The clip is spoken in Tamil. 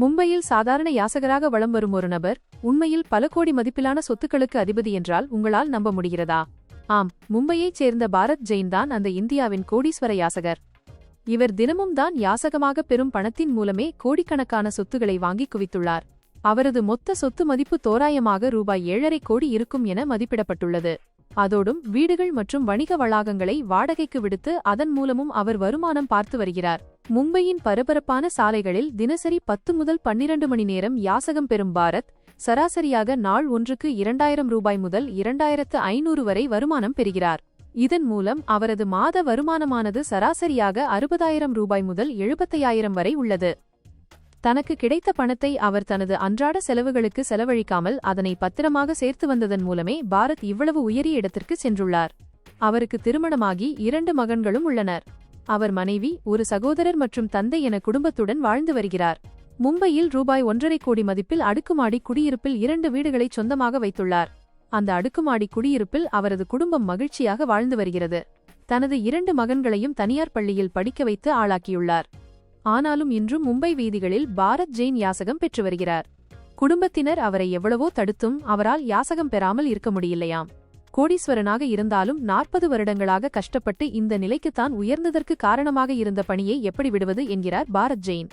மும்பையில் சாதாரண யாசகராக வலம் வரும் ஒரு நபர் உண்மையில் பல கோடி மதிப்பிலான சொத்துக்களுக்கு அதிபதி என்றால் உங்களால் நம்ப முடிகிறதா? ஆம் மும்பையைச் சேர்ந்த பாரத் ஜெயின் தான் அந்த இந்தியாவின் கோடீஸ்வர யாசகர். இவர் தினமும் தான் யாசகமாக பெறும் பணத்தின் மூலமே கோடிக்கணக்கான சொத்துக்களை வாங்கி குவித்துள்ளார். அவரது மொத்த சொத்து மதிப்பு தோராயமாக ரூபாய் ஏழரை கோடி இருக்கும் என மதிப்பிடப்பட்டுள்ளது. அதோடும் வீடுகள் மற்றும் வணிக வளாகங்களை வாடகைக்கு விடுத்து அதன் மூலமும் அவர் வருமானம் பார்த்து வருகிறார். மும்பையின் பரபரப்பான சாலைகளில் தினசரி பத்து முதல் பன்னிரண்டு மணி நேரம் யாசகம் பெறும் பாரத் சராசரியாக நாள் ஒன்றுக்கு இரண்டாயிரம் ரூபாய் முதல் இரண்டாயிரத்து ஐநூறு வரை வருமானம் பெறுகிறார். இதன் மூலம் அவரது மாத வருமானமானது சராசரியாக அறுபதாயிரம் ரூபாய் முதல் எழுபத்தையாயிரம் வரை உள்ளது. தனக்கு கிடைத்த பணத்தை அவர் தனது அன்றாட செலவுகளுக்கு செலவழிக்காமல் அதனை பத்திரமாக சேர்த்து வந்ததன் மூலமே பாரத் இவ்வளவு உயரிய இடத்திற்கு சென்றுள்ளார். அவருக்கு திருமணமாகி இரண்டு மகன்களும் உள்ளனர். அவர் மனைவி ஒரு சகோதரர் மற்றும் தந்தை என குடும்பத்துடன் வாழ்ந்து வருகிறார். மும்பையில் ரூபாய் ஒன்றரை கோடி மதிப்பில் அடுக்குமாடி குடியிருப்பில் இரண்டு வீடுகளை சொந்தமாக வைத்துள்ளார். அந்த அடுக்குமாடி குடியிருப்பில் அவரது குடும்பம் மகிழ்ச்சியாக வாழ்ந்து வருகிறது. தனது இரண்டு மகன்களையும் தனியார் பள்ளியில் படிக்க வைத்து ஆளாக்கியுள்ளார். ஆனாலும் இன்றும் மும்பை வீதிகளில் பாரத் ஜெயின் யாசகம் பெற்று வருகிறார். குடும்பத்தினர் அவரை எவ்வளவோ தடுத்தும் அவரால் யாசகம் பெறாமல் இருக்க முடியலையாம். கோடீஸ்வரனாக இருந்தாலும் நாற்பது வருடங்களாக கஷ்டப்பட்டு இந்த நிலைக்குத்தான் உயர்ந்ததற்கு காரணமாக இருந்த பணியை எப்படி விடுவது என்கிறார் பாரத் ஜெயின்.